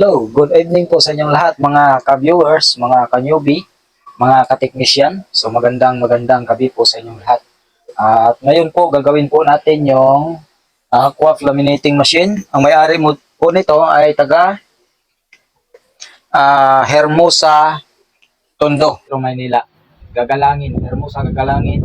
Hello, good evening po sa inyong lahat mga ka-viewers, mga ka-newbie, mga ka-technician. So magandang magandang gabi po sa inyong lahat. At ngayon po gagawin po natin yung uh, coif laminating machine. Ang may-ari po nito ay taga ah, Hermosa Tondo, Metro Manila. Gagalangin, Hermosa Gagalangin,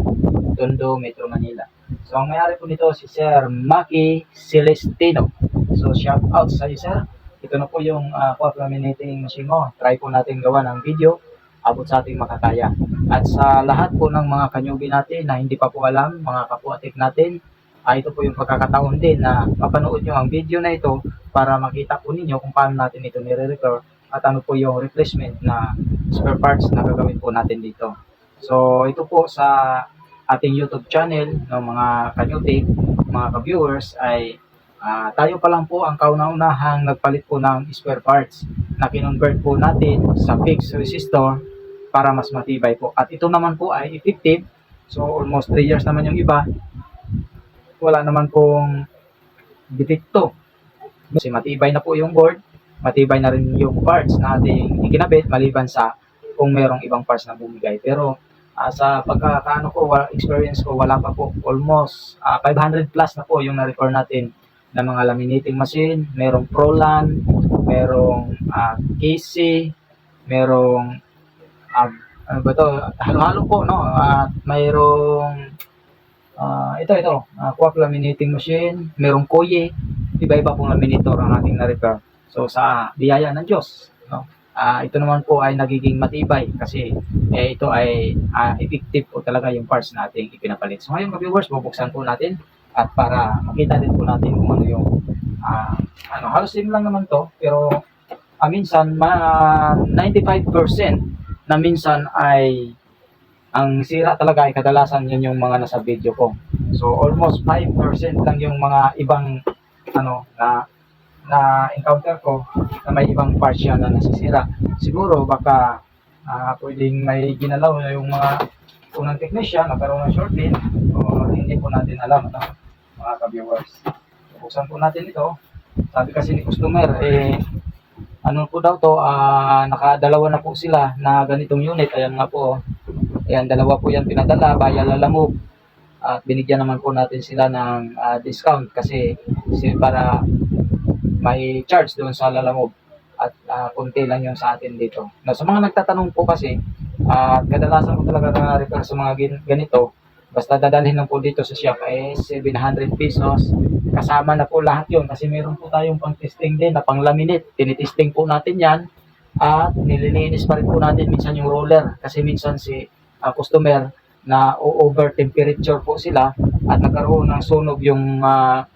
Tondo, Metro Manila. So ang may-ari po nito si Sir Maki Celestino. So shout out sa iyo sir. Ito na po yung uh, coif laminating machine mo. Try po natin gawa ng video abot sa ating makakaya. At sa lahat po ng mga kanyubi natin na hindi pa po alam, mga kapuatik natin, ay ito po yung pagkakataon din na mapanood nyo ang video na ito para makita po ninyo kung paano natin ito nire-repair at ano po yung replacement na spare parts na gagawin po natin dito. So ito po sa ating YouTube channel ng mga kanyutik, mga ka-viewers ay Ah, tayo pa lang po ang kauna-unahang nagpalit po ng spare parts na kinonvert po natin sa fixed resistor para mas matibay po. At ito naman po ay effective. So almost 3 years naman yung iba. Wala naman pong defecto. Kasi matibay na po yung board, matibay na rin yung parts na ating ikinabit maliban sa kung merong ibang parts na bumigay. Pero ah, sa pagkakaano ko, experience ko, wala pa po. Almost ah, 500 plus na po yung na-repair natin na mga laminating machine, merong Prolan, merong uh, KC, merong ah, ano ba to? Halo-halo po, no? At mayroong ah, ito, ito, uh, Quark laminating machine, merong Koye, iba-iba pong laminator ang ating na-repair. So, sa biyaya ng Diyos, no? Ah, ito naman po ay nagiging matibay kasi eh, ito ay ah, effective po talaga yung parts na ipinapalit. So, ngayon, viewers, bubuksan po natin at para makita din po natin kung ano yung ah, ano halos same lang naman to pero ah, minsan ma 95% na minsan ay ang sira talaga ay kadalasan yun yung mga nasa video ko. So almost 5% lang yung mga ibang ano na na encounter ko na may ibang parts yan na nasisira. Siguro baka ah, pwedeng may ginalaw na yung mga unang technician nagkaroon ng short o hindi po natin alam ano, mga ka-viewers. Buksan po natin ito. Sabi kasi ni customer, eh, ano po daw to, ah, nakadalawa na po sila na ganitong unit. Ayan nga po. oh. Ayan, dalawa po yan pinadala, bayan lalamog. At binigyan naman po natin sila ng ah, discount kasi, para may charge doon sa lalamog at ah, konti lang yung sa atin dito. Na, sa mga nagtatanong po kasi, ah, kadalasan ko talaga na-refer sa mga ganito, basta dadalhin lang po dito sa shop ay 700 pesos. Kasama na po lahat yun kasi meron po tayong pang testing din na pang laminate. Tinitesting po natin yan at nililinis pa rin po natin minsan yung roller kasi minsan si ah, customer na over temperature po sila at nagkaroon ng sunog yung ah,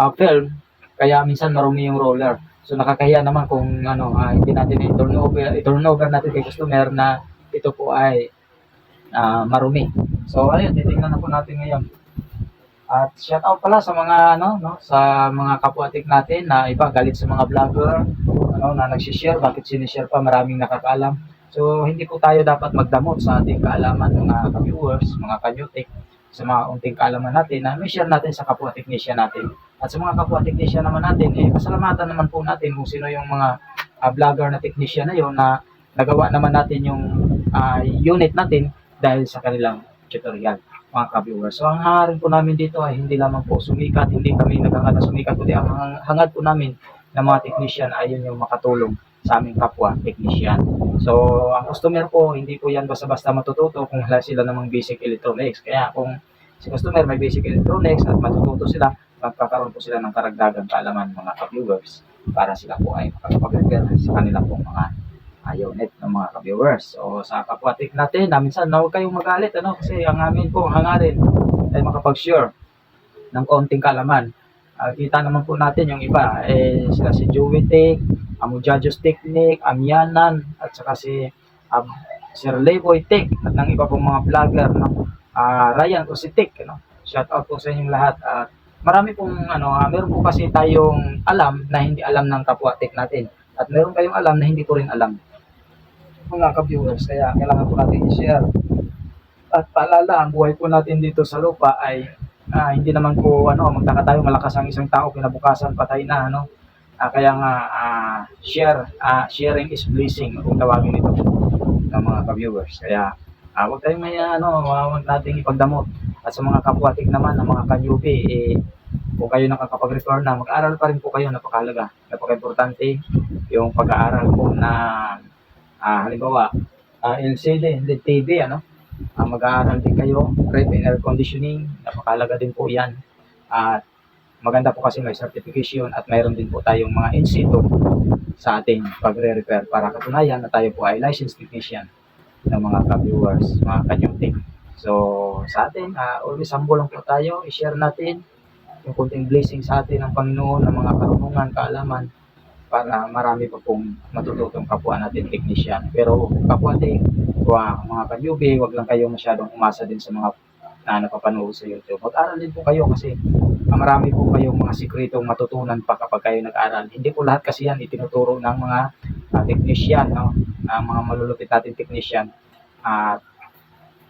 ah, film kaya minsan marumi yung roller. So nakakahiya naman kung ano ah, hindi natin i-turn over, i-turn over natin kay customer na ito po ay ah, marumi. So ayun, titingnan na po natin ngayon. At shout out pala sa mga ano no, sa mga kapwatik natin na iba galit sa mga vlogger ano na nagsi-share, bakit sinishare pa maraming nakakaalam. So hindi po tayo dapat magdamot sa ating kaalaman mga ka-viewers, mga ka-newtek, sa mga unting kaalaman natin na may share natin sa kapwa technician natin. At sa mga kapwa technician naman natin, eh, pasalamatan naman po natin kung sino yung mga ah, vlogger na technician na yon na nagawa naman natin yung ah, unit natin dahil sa kanilang tutorial mga ka-viewers. So ang hangarin po namin dito ay hindi lamang po sumikat, hindi kami naghangad na sumikat, kundi ang hang- hangad po namin ng mga technician ay yun yung makatulong sa aming kapwa technician. So ang customer po, hindi po yan basta-basta matututo kung wala sila namang basic electronics. Kaya kung si customer may basic electronics at matututo sila, magkakaroon po sila ng karagdagang kaalaman mga ka-viewers para sila po ay makakapag-repair sa kanilang pong mga uh, unit ng mga ka-viewers. So sa kapwatik natin, na minsan na huwag kayong magalit ano kasi ang amin po hangarin ay makapag-share ng konting kalaman. Ah, kita naman po natin yung iba, eh, sila si Joey Tech, Amujajos Technique, Amyanan, at saka si um, Sir Levoy Tech, at ng iba pong mga vlogger, no? Ah, Ryan Ositek, no? shout out po sa inyong lahat. At marami pong, ano, ah, meron po kasi tayong alam na hindi alam ng kapwa tech natin. At meron kayong alam na hindi ko rin alam mga ka-viewers, kaya kailangan po natin i-share. At paalala, ang buhay po natin dito sa lupa ay ah, hindi naman po ano, magtaka tayo malakas ang isang tao kinabukasan patay na ano. Ah, kaya nga ah, share ah, sharing is blessing kung tawagin ito ng mga ka-viewers. Kaya ah, huwag tayong may ano, huwag nating ipagdamot. At sa mga kapwatik naman, ng mga kanyubi, eh, kung kayo nakakapag-refer na, mag-aral pa rin po kayo, napakahalaga. Napaka-importante yung pag-aaral po na ah, halimbawa, ah, LCD, LED TV, ano, Ah, mag-aaral din kayo, rep and air conditioning, napakalaga din po yan. At maganda po kasi may certification at mayroon din po tayong mga in situ sa ating pagre-repair para katunayan na tayo po ay licensed technician ng mga ka-viewers, mga kanyuting. So, sa atin, ah, always humble lang po tayo, i-share natin yung kunting blessing sa atin ng Panginoon, ng mga karunungan, kaalaman, para marami pa pong matututong kapwa natin technician. Pero kapwa din, wa, mga ka-newbie, wag lang kayo masyadong umasa din sa mga na napapanood sa YouTube. Mag-aral din po kayo kasi marami po kayong mga sikretong matutunan pa kapag kayo nag-aral. Hindi po lahat kasi yan itinuturo ng mga ah, technician, no? Ah, mga malulupit natin technician. At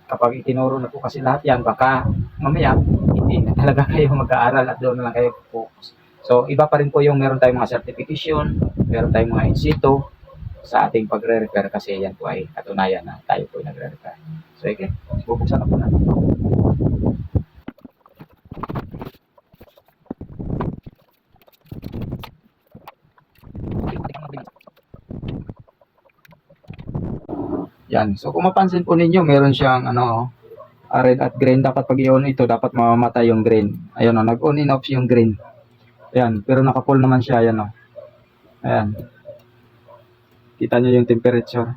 kapag itinuro na po kasi lahat yan, baka mamaya hindi na talaga kayo mag-aaral at doon na lang kayo focus. So, iba pa rin po yung meron tayong mga certification, meron tayong mga in situ sa ating pagre-repair kasi yan po ay katunayan na tayo po nagre-repair. So, okay, bubuksan na po natin. Yan. So, kung mapansin po ninyo, meron siyang ano, red at green. Dapat pag i-on ito, dapat mamamatay yung green. Ayun o, nag-on and off yung green. Ayan, pero naka-full naman siya, ayan o. Ayan. Kita nyo yung temperature.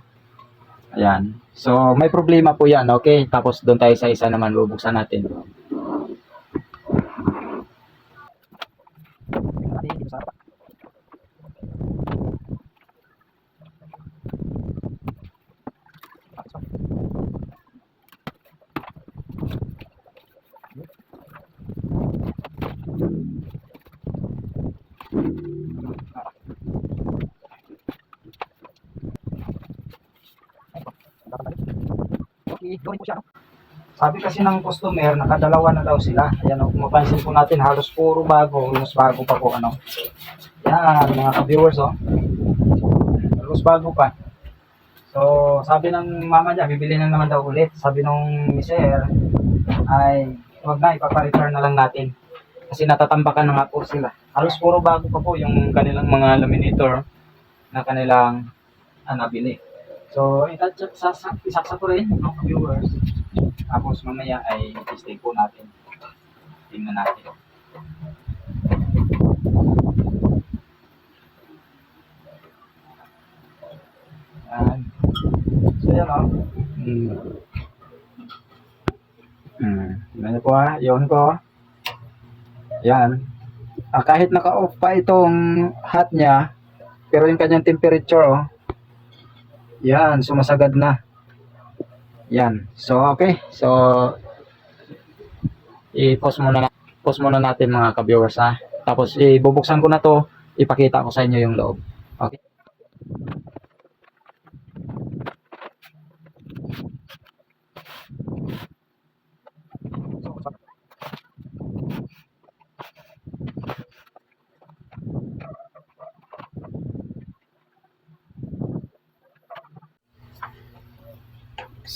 Ayan. So, may problema po yan, okay? Tapos doon tayo sa isa naman, bubuksan natin. Sabi kasi ng customer, nakadalawa na daw sila. Ayan, oh, kung mapansin po natin, halos puro bago, mas bago pa po, ano. Yan, mga ka-viewers, oh. Halos bago pa. So, sabi ng mama niya, bibili na naman daw ulit. Sabi nung miser, ay, wag na, ipapareturn na lang natin. Kasi natatambakan na nga po sila. Halos puro bago pa po yung kanilang mga laminator na kanilang ah, nabili. So, isaksa ko rin, mga viewers. Tapos mamaya ay i-stay po natin. Tingnan natin. Yan. So, yan o. Hmm. Hmm. Tingnan niyo po ha. Yun ko. Yan. Ah, kahit naka-off pa itong hat niya, pero yung kanyang temperature, oh, yan, sumasagad na. Yan. So, okay. So, i-pause muna, na, pause muna natin mga ka-viewers ha. Tapos, ibubuksan ko na to, ipakita ko sa inyo yung loob. Okay.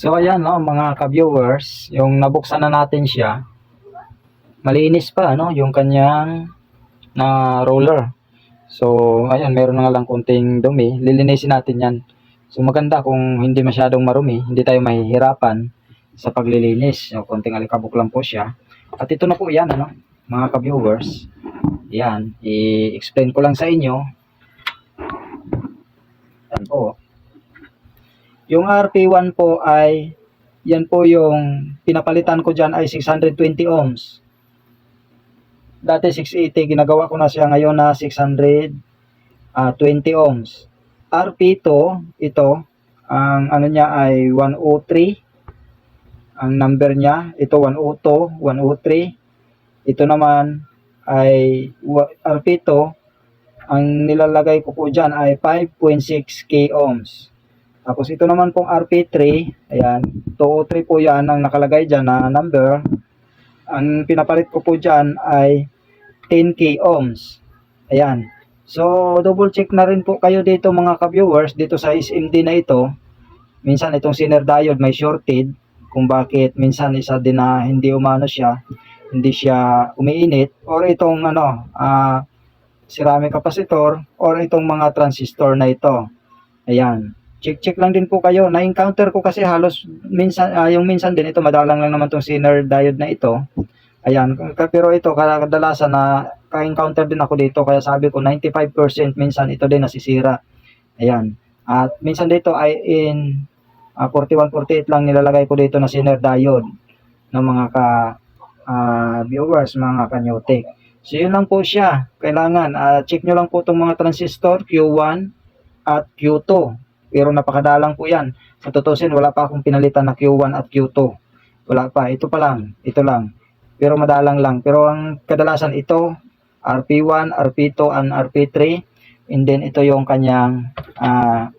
So ayan no, mga ka-viewers, yung nabuksan na natin siya, malinis pa no, yung kanyang na roller. So ayan, meron na lang konting dumi, lilinisin natin yan. So maganda kung hindi masyadong marumi, hindi tayo mahihirapan sa paglilinis. So, konting alikabok lang po siya. At ito na po yan, ano, mga ka-viewers. Yan, i-explain ko lang sa inyo. Yan po. Yung RP1 po ay, yan po yung pinapalitan ko dyan ay 620 ohms. Dati 680, ginagawa ko na siya ngayon na 620 ohms. RP2, ito, ang ano niya ay 103. Ang number niya, ito 102, 103. Ito naman ay wa- RP2, ang nilalagay ko po dyan ay 5.6 k ohms. Tapos ito naman pong RP3, ayan, 203 po yan ang nakalagay dyan na number. Ang pinapalit ko po dyan ay 10 k ohms. Ayan. So, double check na rin po kayo dito mga ka-viewers, dito sa SMD na ito. Minsan itong sinner diode may shorted, kung bakit minsan isa din na hindi umano siya, hindi siya umiinit, or itong ano, ah, ceramic capacitor, or itong mga transistor na ito. Ayan. Check-check lang din po kayo. Na-encounter ko kasi halos minsan, ah, yung minsan din ito, madalang lang naman tong sinner diode na ito. Ayan, pero ito kadalasan na ka-encounter din ako dito kaya sabi ko 95% minsan ito din nasisira. Ayan. At minsan dito ay in ah, 41 48 lang nilalagay ko dito na sinner diode ng mga ka ah, viewers, mga kanyotek. So yun lang po siya. Kailangan ah, check nyo lang po itong mga transistor Q1 at Q2. Pero napakadalang po yan. Sa tutusin, wala pa akong pinalitan na Q1 at Q2. Wala pa. Ito pa lang. Ito lang pero madalang lang. Pero ang kadalasan ito, RP1, RP2, and RP3. And then ito yung kanyang, ah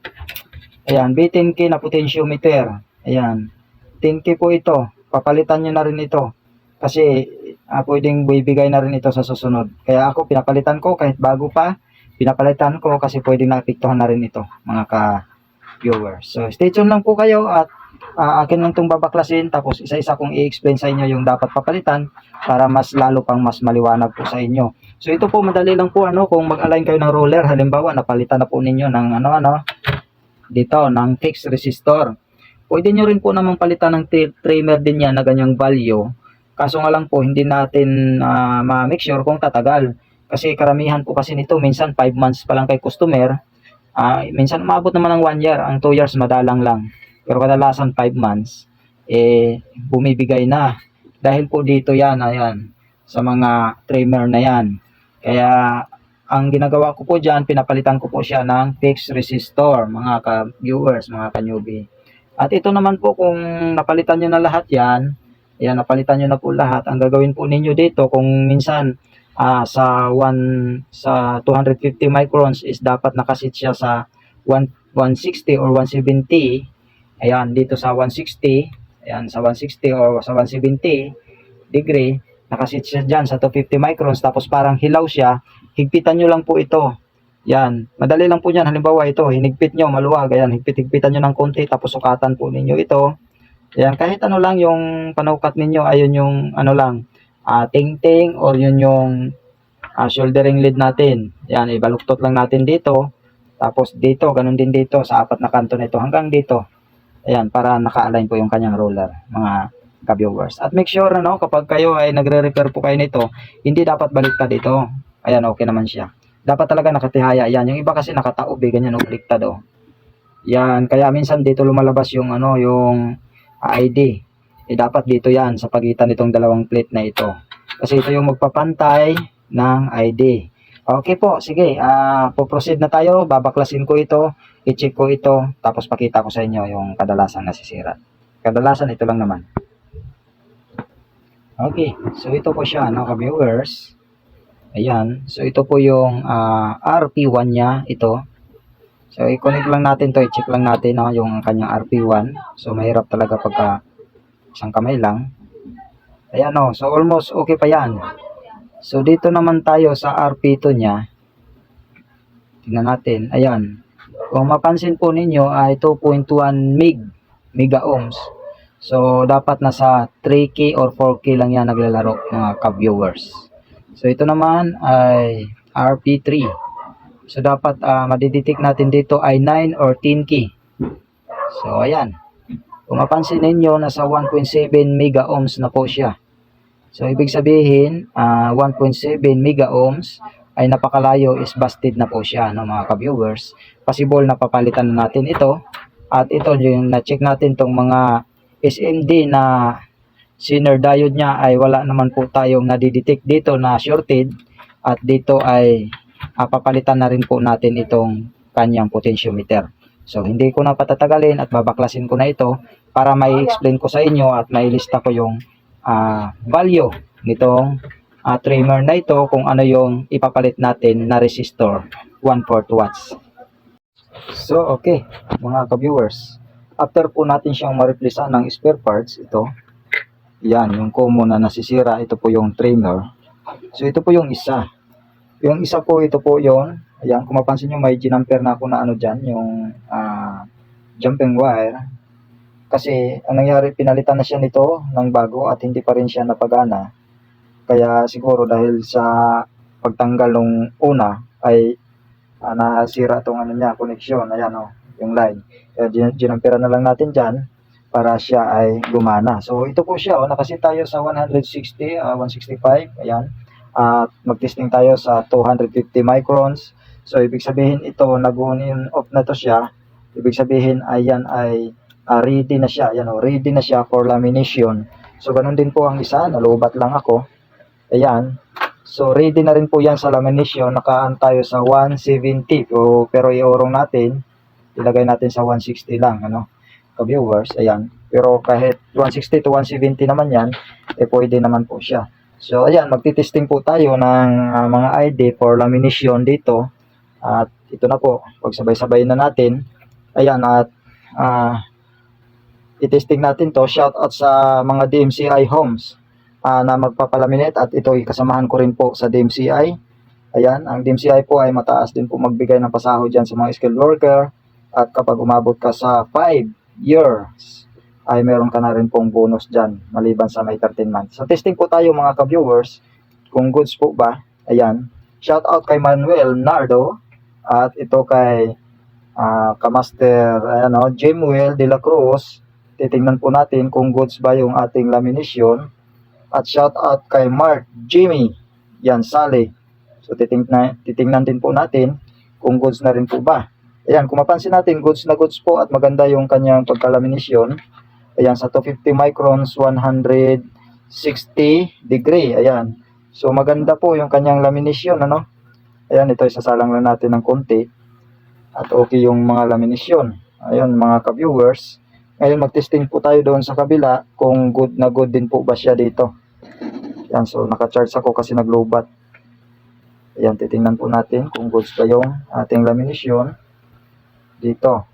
ayan, B10K na potentiometer. Ayan, 10K po ito. Papalitan nyo na rin ito. Kasi ah, pwedeng bibigay na rin ito sa susunod. Kaya ako, pinapalitan ko kahit bago pa. Pinapalitan ko kasi pwedeng naapektuhan na rin ito, mga ka-viewers. So, stay tuned lang po kayo at Ah, akin lang itong babaklasin tapos isa-isa kong i-explain sa inyo yung dapat papalitan para mas lalo pang mas maliwanag po sa inyo. So ito po madali lang po ano kung mag-align kayo ng roller halimbawa napalitan na po ninyo ng ano ano dito ng fixed resistor. Pwede nyo rin po namang palitan ng tri- trimmer din yan na ganyang value. Kaso nga lang po hindi natin ah, ma-make sure kung tatagal. Kasi karamihan po kasi nito minsan 5 months pa lang kay customer. Ah, minsan umabot naman ng 1 year, ang 2 years madalang lang. Pero kadalasan 5 months, eh, bumibigay na. Dahil po dito yan, ayan, sa mga trimmer na yan. Kaya, ang ginagawa ko po dyan, pinapalitan ko po siya ng fixed resistor, mga ka-viewers, mga ka-newbie. At ito naman po, kung napalitan nyo na lahat yan, ayan, napalitan nyo na po lahat, ang gagawin po ninyo dito, kung minsan, ah, sa 1, sa 250 microns is dapat nakasit siya sa 1, 160 or 170, Ayan, dito sa 160, ayan, sa 160 or sa 170 degree, nakasit siya dyan sa 250 microns, tapos parang hilaw siya, higpitan nyo lang po ito. Yan, madali lang po yan. Halimbawa ito, hinigpit nyo, maluwag, ayan, higpit-higpitan nyo ng konti, tapos sukatan po ninyo ito. Ayan, kahit ano lang yung panukat ninyo, ayun yung ano lang, ah, ting-ting, or yun yung ah, shouldering lead natin. Yan, ibaluktot lang natin dito. Tapos dito, ganun din dito, sa apat na kanto nito, hanggang dito. Ayan, para naka-align po yung kanyang roller, mga ka-viewers. At make sure, ano, kapag kayo ay nagre-repair po kayo nito, hindi dapat baliktad dito. Ayan, okay naman siya. Dapat talaga nakatihaya. Ayan, yung iba kasi nakataob, eh, ganyan, oh, baliktad, oh. Yan, kaya minsan dito lumalabas yung, ano, yung ID. Eh, dapat dito yan, sa pagitan nitong dalawang plate na ito. Kasi ito yung magpapantay ng ID. Okay po, sige, ah, po-proceed na tayo, babaklasin ko ito, i-check ko ito, tapos pakita ko sa inyo yung kadalasang nasisira. Kadalasan ito lang naman. Okay, so ito po siya, no, ka-viewers. Ayan, so ito po yung ah, RP1 niya, ito. So i-connect lang natin to, i-check lang natin no, yung kanyang RP1. So mahirap talaga pagka isang kamay lang. Ayan no, so almost okay pa yan. So dito naman tayo sa RP2 niya. Tingnan natin, ayan. Kung mapansin po ninyo ay 2.1 mig, mega ohms. So dapat nasa 3K or 4K lang yan naglalaro mga ka-viewers. So ito naman ay RP3. So dapat uh, madidetect natin dito ay 9 or 10K. So ayan. Kung mapansin ninyo nasa 1.7 mega ohms na po siya. So ibig sabihin ah, 1.7 mega ohms ay napakalayo is busted na po siya no mga ka-viewers. Possible na papalitan na natin ito. At ito yung na-check natin tong mga SMD na sinner diode niya ay wala naman po tayong nadidetect dito na shorted at dito ay ah, papalitan na rin po natin itong kanyang potentiometer. So hindi ko na patatagalin at babaklasin ko na ito para may explain ko sa inyo at mailista ko yung ah, value nitong ah, trimmer na ito kung ano yung ipapalit natin na resistor 1/4 watts. So okay mga ka-viewers, after po natin siyang ma-replacean ng spare parts ito, yan yung common na nasisira, ito po yung trimmer. So ito po yung isa. Yung isa po, ito po yon Ayan, kung mapansin nyo, may ginamper na ako na ano dyan, yung ah, jumping wire. Kasi, ang nangyari, pinalitan na siya nito ng bago at hindi pa rin siya napagana. Kaya siguro dahil sa pagtanggal nung una ay ah, nasira tong ano niya, connection. Ayan o, yung line. Kaya gin- ginamperan na lang natin dyan para siya ay gumana. So, ito po siya. O, nakasit tayo sa 160, ah, 165. Ayan. At mag-testing tayo sa 250 microns. So, ibig sabihin ito, nag-on off na to siya. Ibig sabihin, ayan ay ah, ready na siya. Ayan o, ready na siya for lamination. So, ganun din po ang isa. Nalubat lang ako. Ayan. So, ready na rin po yan sa lamination. Nakaan tayo sa 170. Pero, pero iorong natin, ilagay natin sa 160 lang. Ano? Ka-viewers, ayan. Pero kahit 160 to 170 naman yan, eh pwede naman po siya. So, ayan, magtitesting po tayo ng ah, mga ID for lamination dito. At ito na po, pagsabay-sabay na natin. Ayan, at ah, itesting natin to. Shout out sa mga DMCI homes ah, na magpapalaminate at ito kasamahan ko rin po sa DMCI. Ayan, ang DMCI po ay mataas din po magbigay ng pasahod dyan sa mga skilled worker at kapag umabot ka sa 5 years ay meron ka na rin pong bonus dyan maliban sa may 13 months. So testing po tayo mga ka-viewers kung goods po ba. Ayan, shout out kay Manuel Nardo at ito kay ah, Kamaster ano, Jamuel De La Cruz. Titingnan po natin kung goods ba yung ating lamination. At shout out kay Mark Jimmy Yan Sale. So titingnan, titingnan din po natin kung goods na rin po ba. Ayan, kung mapansin natin, goods na goods po at maganda yung kanyang pagkalaminisyon. Ayan, sa 250 microns, 160 degree. Ayan. So maganda po yung kanyang laminisyon, ano? Ayan, ito isasalang lang natin ng konti. At okay yung mga laminisyon. Ayun, mga ka-viewers. Ngayon, mag-testing po tayo doon sa kabila kung good na good din po ba siya dito. Ayan, so naka-charge ako kasi naglobat. Ayan, titingnan po natin kung goods ba yung ating laminisyon dito.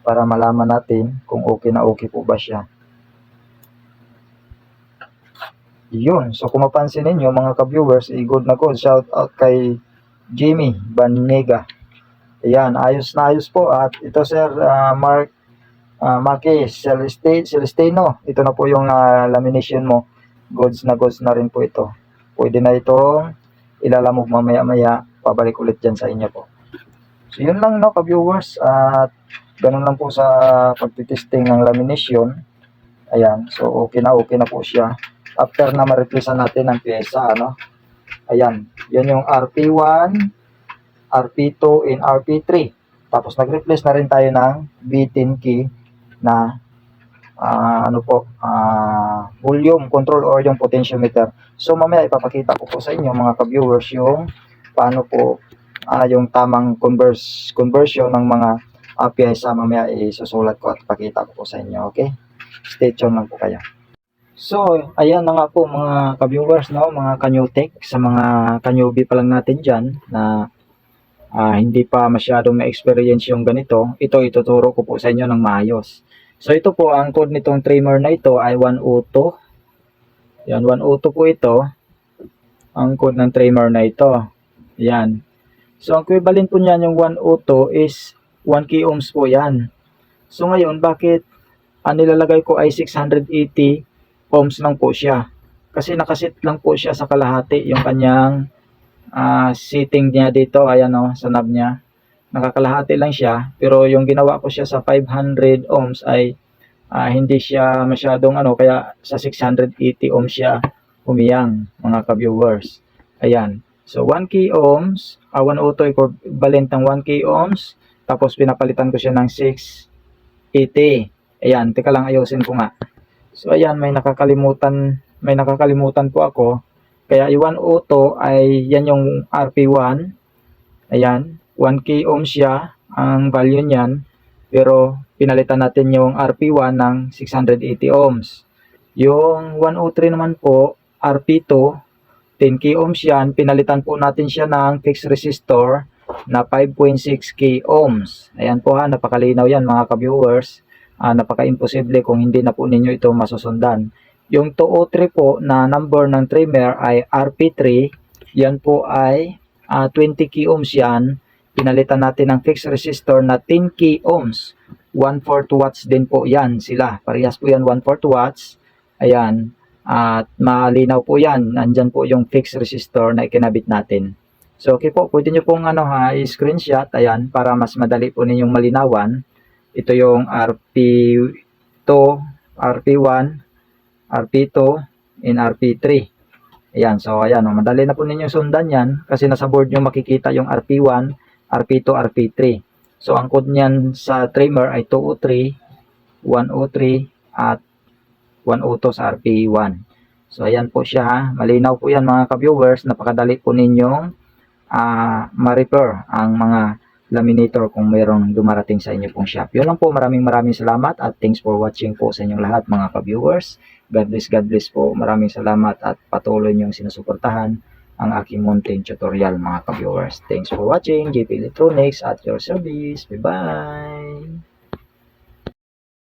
Para malaman natin kung okay na okay po ba siya. Yun. So kung mapansin ninyo mga ka-viewers, eh, good na good. Shout out kay Jimmy Banega. Ayan, ayos na ayos po. At ito sir, ah, Mark uh, Maki Celestino, Celestino. Ito na po yung ah, lamination mo. Goods na goods na rin po ito. Pwede na itong ilalamog mamaya-maya. Pabalik ulit dyan sa inyo po. So yun lang no ka-viewers. At ganun lang po sa pagtitesting ng lamination. Ayan, so okay na okay na po siya. After na ma-replace natin ang pyesa, ano? Ayan, yan yung RP1, RP2, and RP3. Tapos nag-replace na rin tayo ng B10 key na ah, ano po, ah, volume control or yung potentiometer. So mamaya ipapakita ko po sa inyo mga ka-viewers yung paano po ah, yung tamang converse, conversion ng mga uh, pyesa mamaya isusulat ko at pakita ko po sa inyo, okay? Stay tuned lang po kayo. So, ayan na nga po mga ka-viewers, no? mga kanyutek, sa mga kanyubi pa lang natin dyan na ah, hindi pa masyadong na-experience yung ganito, ito ituturo ko po sa inyo ng maayos. So, ito po, ang code nitong trimmer na ito ay 102. Yan, 102 po ito. Ang code ng trimmer na ito. Yan. So, ang equivalent po niyan yung 102 is 1 k ohms po yan. So, ngayon, bakit ang nilalagay ko ay 680 ohms lang po siya. Kasi nakasit lang po siya sa kalahati yung kanyang ah, setting niya dito. Ayan o, sa knob niya. Nakakalahati lang siya. Pero yung ginawa ko siya sa 500 ohms ay ah, hindi siya masyadong ano. Kaya sa 680 ohms siya humiyang mga ka-viewers. Ayan. So 1k ohms, uh, 102 equivalent ng 1k ohms. Tapos pinapalitan ko siya ng 680. Ayan, teka lang ayusin ko nga. So ayan, may nakakalimutan, may nakakalimutan po ako. Kaya i-1 auto ay yan yung RP1. Ayan, 1k ohm siya ang value niyan. Pero pinalitan natin yung RP1 ng 680 ohms. Yung 103 naman po, RP2, 10k ohms yan. Pinalitan po natin siya ng fixed resistor na 5.6k ohms. Ayan po ha, napakalinaw yan mga ka-viewers ah, napaka-imposible kung hindi na po ninyo ito masusundan. Yung 203 po na number ng trimmer ay RP3, yan po ay ah, 20 k ohms yan, pinalitan natin ng fixed resistor na 10 k ohms. 1/4 watts din po yan sila. Parehas po yan 1/4 watts. Ayan. At malinaw po yan. Nandyan po yung fixed resistor na ikinabit natin. So, okay po. Pwede nyo pong ano, ha, i-screenshot. Ayan. Para mas madali po ninyong malinawan. Ito yung RP2, RP1, RP2, and RP3. Ayan. So, ayan. Oh, madali na po ninyong sundan yan. Kasi nasa board nyo makikita yung RP1, RP2, RP3. So, ang code niyan sa trimmer ay 203, 103, at 102 sa RP1. So, ayan po siya. ha. Malinaw po yan mga ka-viewers. Napakadali po ninyong ah ma-repair ang mga laminator kung mayroong dumarating sa inyo pong shop. Yun lang po. Maraming maraming salamat at thanks for watching po sa inyong lahat mga ka-viewers. God bless, God bless po. Maraming salamat at patuloy niyong sinusuportahan ang aking mountain tutorial mga ka-viewers. Thanks for watching. JP Electronics at your service. Bye-bye!